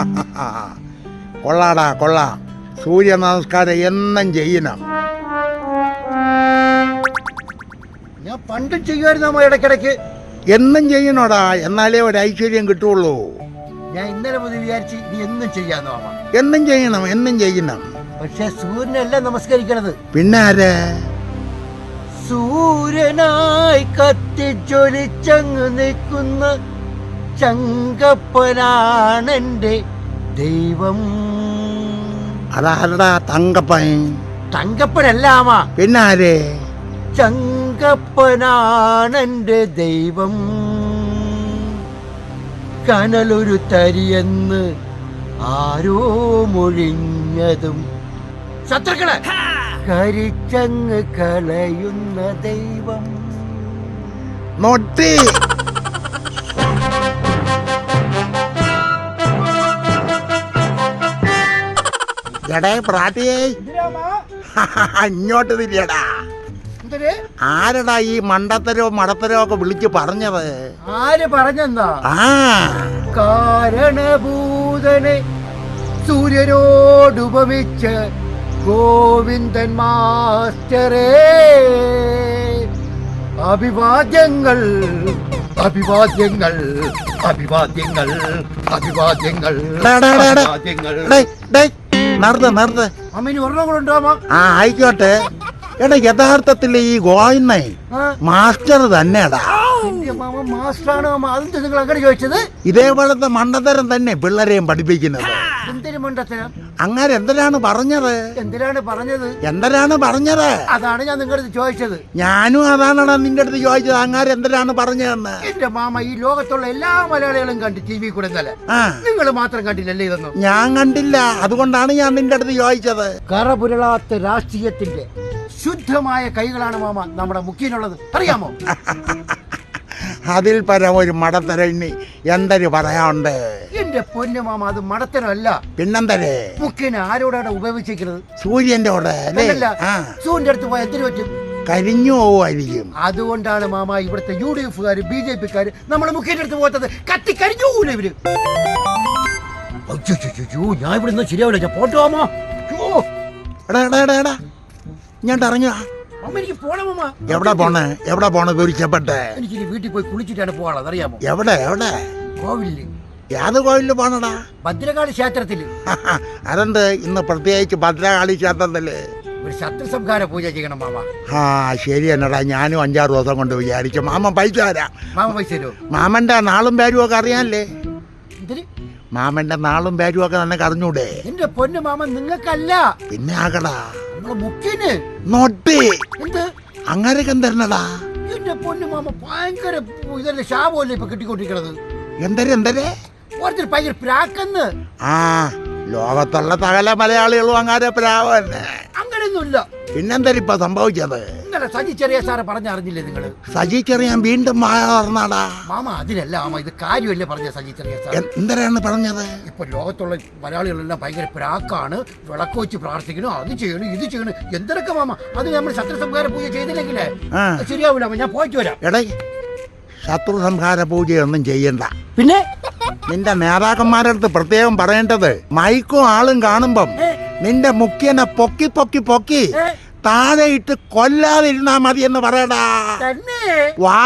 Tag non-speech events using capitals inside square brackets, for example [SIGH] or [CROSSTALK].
[LAUGHS] കൊള്ളാടാ കൊള്ളാ. സൂര്യ നമസ്കാരം എന്നും ചെയ്യണം. ഞാൻ പണ്ട് ചെയ്യുമായിരുന്നു ഇടയ്ക്കിടയ്ക്ക്. എന്നും ചെയ്യണോടാ. എന്നാലേ ഒരു ഐശ്വര്യം കിട്ടുള്ളൂ. ഞാൻ ഇന്നലെ മുതൽ വിചാരിച്ച് നീ എന്നും ചെയ്യാന്ന് എന്നും ചെയ്യണം എന്നും ചെയ്യണം. പക്ഷെ സൂര്യനല്ല നമസ്കരിക്കണത്. പിന്നെ ആരേ? സൂര്യനായി കത്തിച്ചൊലിച്ചങ്ങ് നിൽക്കുന്ന ചങ്കപ്പനാണെന്റെ ദൈവം. അതാരടാ തങ്കപ്പൻ? തങ്കപ്പനല്ലാമാ. പിന്നാരെ? ചങ്കപ്പനാണെന്റെ ചങ്കപ്പനാണെന്റെ ദൈവം. കനലൊരു തരിയെന്ന് ആരോ മൊഴിഞ്ഞതും ശത്രുക്കളെ കരിച്ചങ്ങ് കളയുന്ന ദൈവം. നൊട്ടി എടേ പ്രാട്ടിയേ. [LAUGHS] ഇങ്ങോട്ട് തിരിയടാ. ആരടാ ഈ മണ്ടത്തരോ മടത്തരോ ഒക്കെ വിളിച്ച് പറഞ്ഞത്? ആര് പറഞ്ഞെന്താ ആ. കാരണഭൂതനെ സൂര്യനോടുപമിച്ച് ഗോവിന്ദൻ മാസ്റ്ററേ. അഭിവാദ്യങ്ങൾ അഭിവാദ്യങ്ങൾ അഭിവാദ്യങ്ങൾ അഭിവാദ്യങ്ങൾ. അഭിവാദ്യങ്ങൾ. നിർത്ത് നിർത്ത് ആ ആയിക്കോട്ടെ. എടാ യഥാർത്ഥത്തിൽ ഈ ഗോയിന്നെ മാസ്റ്റർ തന്നെടാ മാസ്റ്ററാണ് ഇതേപോലത്തെ മണ്ടത്തരം തന്നെ പിള്ളേരെയും പഠിപ്പിക്കുന്നത്. അങ്ങനെ എന്തിനാണ് പറഞ്ഞത്? എന്തിനാണ് പറഞ്ഞത്? എന്തിനാണ് പറഞ്ഞത്? അതാണ് ഞാൻ നിങ്ങളുടെ അടുത്ത് ചോദിച്ചത്. ഞാനും അതാണോ നിന്റെ അടുത്ത് ചോദിച്ചത്. അങ്ങനെ എന്തിനാണ് പറഞ്ഞതെന്ന്? എന്റെ മാമ ഈ ലോകത്തുള്ള എല്ലാ മലയാളികളും കണ്ടു ടി വി കൂടെ ഇന്നലെ. നിങ്ങൾ മാത്രം കണ്ടില്ലല്ലേ ഇതൊന്നും? ഞാൻ കണ്ടില്ല. അതുകൊണ്ടാണ് ഞാൻ നിന്റെ അടുത്ത് ചോദിച്ചത്. കറപുരളാത്ത രാഷ്ട്രീയത്തിന്റെ ശുദ്ധമായ കൈകളാണ് മാമ നമ്മുടെ മുഖ്യനുള്ളത് അറിയാമോ? [LAUGHS] അതിൽ പരം ഒരു മടത്തരണ്ണി എന്തര് എന്തൊരു പറയാനുണ്ട്? എന്റെ പൊന്നുമാമ അത് മടത്തനല്ല പിന്നെന്തരേ? മുക്കിന് ആരോടാണ് ഉപയോഗിച്ചിരിക്കുന്നത് സൂര്യന്റെ കൂടെ അല്ലേ? സൂര്യന്റെ അടുത്ത് പോയാൽ എന്തിനു പറ്റും? കരിഞ്ഞു പോവായിരിക്കും അതുകൊണ്ടാണ് മാമ ഇവിടുത്തെ യു ഡി എഫുകാർ ബി ജെ പിക്കാര് നമ്മുടെ മുഖ്യന്റെ അടുത്ത് പോകത്തത്. കത്തി കരിഞ്ഞു പോകൂല ഇവർ ഞാൻ ഇവിടെ നിന്ന് ശരിയാവില്ല. ഞാൻ പോട്ടോ മാമ. എടാ എടാ എടാ എടാ. ഇങ്ങോട്ട് ഇറങ്ങുക എവിടെ പോണേ? എവിടെ പോണേ? കുരിക്കപ്പെട്ട് എനിക്ക് വീട്ടിൽ പോയി കുളിച്ചിട്ടാണ് പോകാനുള്ളത്. അറിയാമോ? എവിടെ എവിടെ? കോവിലിൽ ഏത് കോയിലിൽ പോണടാ? ഭദ്രകാളി ക്ഷേത്രത്തിൽ അതെന്ത്? ഇന്ന് പ്രത്യേകിച്ച് ഭദ്രകാളി ക്ഷേത്രത്തിൽ ഒരു ശത്രു സംഹാര പൂജ ചെയ്യണം മാമ. ആ ശരി എന്നടാ. ഞാനും അഞ്ചാറ് ദിവസം കൊണ്ട് വിചാരിച്ചു. മാമൻ പൈസ തരാം. മാമ പൈസ തരുമോ മാമന്റെ നാളും പേരും ഒക്കെ അറിയാനല്ലേ? എന്തിന്? മാമന്റെ നാളും പേരും ഒക്കെ നിനക്ക് അറിഞ്ഞൂടെ? എന്റെ പൊന്നു മാമ നിങ്ങൾക്കല്ല. പിന്നെ ആകടാ. നമ്മളെ നോട്ടി. എന്ത്? അങ്ങനെയൊക്കെ എന്തരണടാ എന്റെ പൊന്നു മാമ ഭയങ്കര ഇതല്ലേ ശാപമല്ലേ ഇപ്പൊ കിട്ടിക്കൊണ്ടിരിക്കണത്? എന്തരെ എന്തര്? ഓരോരുത്തർ ഭയങ്കര പ്രാക്കെന്ന്. ആ ലോകത്തുള്ള സകല മലയാളികളും അങ്ങനെ പ്രാവ് തന്നെ അങ്ങനെയൊന്നുമില്ല. പിന്നെന്തരിപ്പ സംഭവിച്ചത്? ഇന്നലെ സജി ചെറിയ സാറെ പറഞ്ഞറിഞ്ഞില്ലേ നിങ്ങൾ? സജി ചെറിയാൻ വീണ്ടും മായ പറഞ്ഞാടാ മാമ അതിനല്ല മാമ ഇത് കാര്യമല്ലേ പറഞ്ഞ സജി ചെറിയ സാർ എന്തരാണ് പറഞ്ഞത്? ഇപ്പൊ ലോകത്തുള്ള മലയാളികളെല്ലാം ഭയങ്കര പ്രാക്കാണ്. വിളക്ക് വെച്ച് പ്രാർത്ഥിക്കണം അത് ചെയ്യണം ഇത് ചെയ്യണം. എന്തൊക്കെ മാമ? അത് നമ്മൾ ശത്രു സംഹാര പൂജ ചെയ്തില്ലെങ്കിലേ? ആ. അത് ശരിയാവില്ല മാമ ഞാൻ പോയിട്ട് വരാം. എടേ ശത്രു സംഹാര പൂജയൊന്നും ചെയ്യണ്ട. പിന്നെ? നിന്റെ നേതാക്കന്മാരുടെ അടുത്ത് പ്രത്യേകം പറയേണ്ടത് മൈക്കും ആളും കാണുമ്പം നിന്റെ മുഖ്യനെ പൊക്കി പൊക്കി പൊക്കി? താഴെ ഇട്ട് കൊല്ലാതിരുന്നാ മതി എന്ന് പറയടാ വാ.